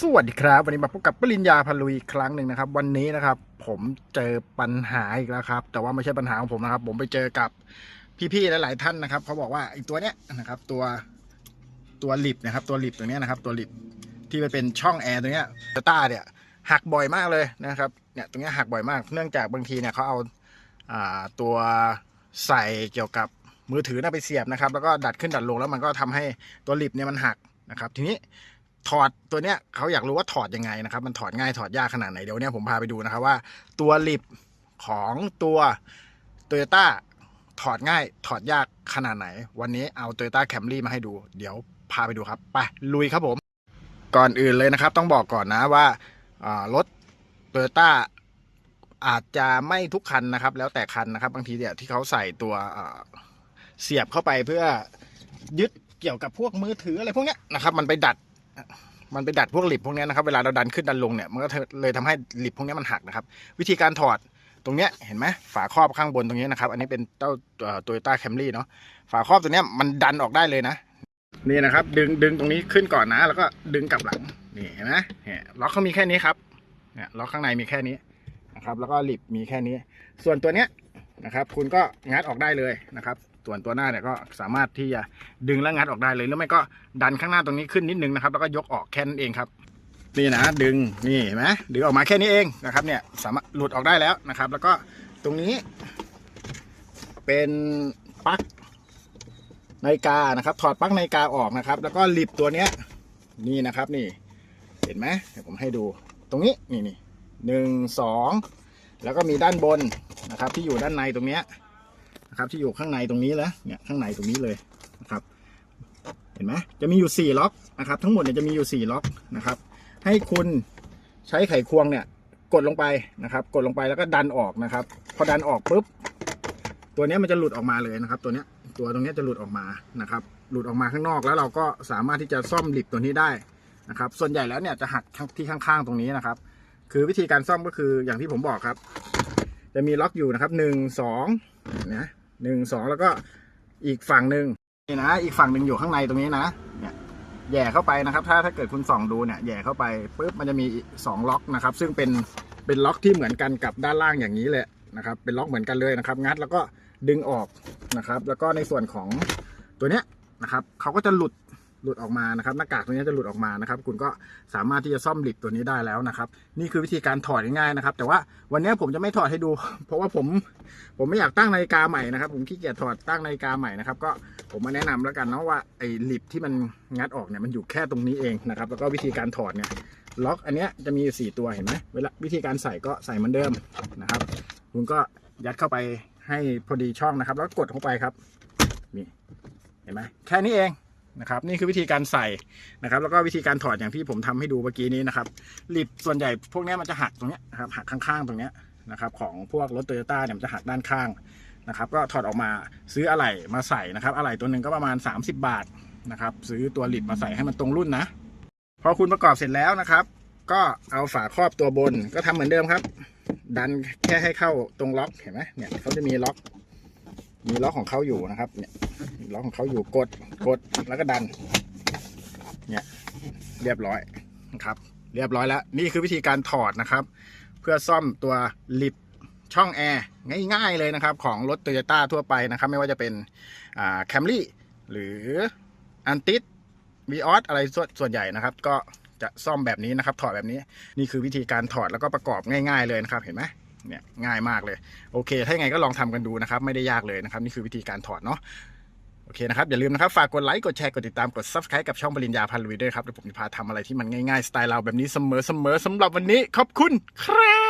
สวัสดีครับ วันนี้มาพบกับปริญญาพลุยอีกครั้งหนึ่งนะครับ วันนี้นะครับ ผมเจอปัญหาอีกแล้วครับ แต่ว่าไม่ใช่ปัญหาของผมนะครับ ผมไปเจอกับพี่ๆหลายๆท่านนะครับเขาบอกว่าไอ้ตัวเนี้ยนะครับ ตัวตัวลิฟนะครับ ตัวลิฟตัวเนี้ยนะครับ ตัวลิฟที่มันเป็นช่องแอร์ตัวเนี้ยเตต้าเนี่ยหักบ่อยมากเลยนะครับเนี่ยตรงเนี้ยหักบ่อยมาก เนื่องจากบางทีเนี่ยเขาเอาอ่าตัวใส่เกี่ยวกับมือถือน่ะไปเสียบนะครับ แล้วก็ดัดขึ้นดัดลงแล้วมันก็ทำให้ตัวลิฟเนี่ยมันหักนะครับ ทีนี้ ถอดตัวเนี้ยเขาอยากรู้ว่าถอดยังไงนะครับ มันถอดง่ายถอดยากขนาดไหน เดี๋ยวเนี้ยผมพาไปดูนะครับว่า ตัวลิฟของตัวโตโยต้าถอดง่ายถอดยากขนาดไหน วันนี้เอา t o y ยต้าแคมรี่มาให้ดู เดี๋ยวพาไปดูครับไปลุยครับผม ก่อนอื่นเลยนะครับ ต้องบอกก่อนนะว่ารถโตโยต้าอาจจะไม่ทุกคันนะครับ แล้วแต่คันนะครับ บางทีเนี่ยที่เขาใส่ตัวเสียบเข้าไปเพื่อยึดเกี่ยวกับพวกมือถืออะไรพวกเนี้ยนะครับ มันไปดัด มันไปดัดพวกหลิบพวกนี้นะครับเวลาเราดันขึ้นดันลงเนี่ยมันก็เลยทำให้หลิบพวกนี้มันหักนะครับ วิธีการถอดตรงเนี้ยเห็นไหมฝาครอบข้างบนตรงนี้นะครับ อันนี้เป็นเต้าโตโยต้าแคมรี่เนาะฝาครอบตัวเนี้ยมันดันออกได้เลยนะ นี่นะครับ ดึงดึงตรงนี้ขึ้นก่อนนะ แล้วก็ดึงกลับหลังนี่เห็นไหมเนี่ยล็อกเขามีแค่นี้ครับเนี่ยล็อกข้างในมีแค่นี้นะครับ แล้วก็หลิบมีแค่นี้ ส่วนตัวเนี้ยนะครับ คุณก็งัดออกได้เลยนะครับ ส่วนตัวหน้าเนี่ยก็สามารถที่จะดึงและงัดออกได้เลยหรือไม่ก็ดันข้างหน้าตรงนี้ขึ้นนิดนึงนะครับ แล้วก็ยกออกแค่นั้นเองครับนี่นะดึงนี่เห็นไหมดึงออกมาแค่นี้เองนะครับ เนี่ยสามารถหลุดออกได้แล้วนะครับ แล้วก็ตรงนี้ เป็นปลั๊กนาฬิกานะครับ ถอดปลั๊กนาฬิกาออกนะครับ แล้วก็ลิบตัวเนี้ย นี่นะครับนี่ เห็นไหมเดี๋ยวผมให้ดู ตรงนี้นี่นี่หนึ่งสองแล้วก็มีด้านบนนะครับ ที่อยู่ด้านในตรงเนี้ย นะครับ ที่อยู่ข้างในตรงนี้แล้วเนี่ยข้างในตรงนี้เลยนะครับ เห็นไหมจะมีอยู่สี่ล็อกนะครับ ทั้งหมดเนี่ยจะมีอยู่สี่ล็อกนะครับ ให้คุณใช้ไขควงเนี่ย กดลงไปนะครับ กดลงไปแล้วก็ดันออกนะครับ พอดันออกปุ๊บตัวนี้มันจะหลุดออกมาเลยนะครับ ตัวเนี้ยตัวตรงนี้จะหลุดออกมานะครับ หลุดออกมาข้างนอกแล้วเราก็สามารถที่จะซ่อมหลิบตัวนี้ได้นะครับ ส่วนใหญ่แล้วเนี่ยจะหักที่ข้างๆตรงนี้นะครับ คือวิธีการซ่อมก็คืออย่างที่ผมบอกครับ จะมีล็อกอยู่นะครับหนึ่งสองนะ หนึ่งสองแล้วก็อีกฝั่งหนึ่งนี่นะ อีกฝั่งหนึ่งอยู่ข้างในตรงนี้นะ เนี่ยแย่เข้าไปนะครับ ถ้าถ้าเกิดคุณส่องดูเนี่ยแย่เข้าไปปุ๊บมันจะมีสองล็อกนะครับ ซึ่งเป็นเป็นล็อกที่เหมือนกันกับด้านล่างอย่างนี้เลยนะครับ เป็นล็อกเหมือนกันเลยนะครับ งัดแล้วก็ดึงออกนะครับ แล้วก็ในส่วนของตัวเนี้ยนะครับเขาก็จะหลุด หลุดออกมานะครับหน้ากากตัวนี้จะหลุดออกมานะครับ คุณก็สามารถที่จะซ่อมหลิบตัวนี้ได้แล้วนะครับ นี่คือวิธีการถอดง่ายๆนะครับ แต่ว่าวันนี้ผมจะไม่ถอดให้ดู เพราะว่าผมผมไม่อยากตั้งนาฬิกาใหม่นะครับผมขี้เกียจถอดตั้งนาฬิกาใหม่นะครับก็ผมมาแนะนำแล้วกันเนาะว่าไอ้หลิบที่มันงัดออกเนี่ยมันอยู่แค่ตรงนี้เองนะครับ แล้วก็วิธีการถอดเนี่ยล็อกอันเนี้ยจะมีอยู่สี่ตัวเห็นไหมเวลาวิธีการใส่ก็ใส่เหมือนเดิมนะครับ คุณก็ยัดเข้าไปให้พอดีช่องนะครับ แล้วกดเข้าไปครับนี่เห็นไหมแค่นี้เอง นะครับนี่คือวิธีการใส่นะครับ แล้วก็วิธีการถอดอย่างที่ผมทำให้ดูเมื่อกี้นี้นะครับลิบส่วนใหญ่พวกนี้มันจะหักตรงนี้นะครับหักข้างๆตรงนี้นะครับของพวกรถโตโยต้าเนี่ยมันจะหักด้านข้างนะครับก็ถอดออกมาซื้ออะไหล่มาใส่นะครับอะไหล่ตัวหนึ่งก็ประมาณ 30 บาทนะครับซื้อตัวลิบมาใส่ให้มันตรงรุ่นนะพอคุณประกอบเสร็จแล้วนะครับ ก็เอาฝาครอบตัวบนก็ทำเหมือนเดิมครับ ดันแค่ให้เข้าตรงล็อกเห็นไหมเนี่ยเขาจะมีล็อก มีล็อกของเขาอยู่นะครับเนี่ย ล็อกของเขาอยู่กดกดแล้วก็ดัน เนี่ยเรียบร้อยนะครับ เรียบร้อยแล้ว นี่คือวิธีการถอดนะครับ เพื่อซ่อมตัวลิฟช่องแอร์ง่ายๆเลยนะครับ ของรถโตโยต้าทั่วไปนะครับ ไม่ว่าจะเป็นแคมรี่หรืออันติสวีออสอะไรส่วนส่วนใหญ่นะครับ ก็จะซ่อมแบบนี้นะครับ ถอดแบบนี้นี่คือวิธีการถอดแล้วก็ประกอบง่าย ๆ เลยนะครับ เห็นไหมเนี่ยง่ายมากเลย โอเค ถ้ายังไงก็ลองทำกันดูนะครับ ไม่ได้ยากเลยนะครับ นี่คือวิธีการถอดเนาะ โอเคนะครับ อย่าลืมนะครับ ฝากกดไลค์ กดแชร์ กดติดตาม กด subscribe กับช่องปริญญาพันลุยด้วยครับเดี๋ยวผมจะพาทำอะไรที่มันง่ายๆ สไตล์เราแบบนี้เสมอๆสำหรับวันนี้ขอบคุณครับ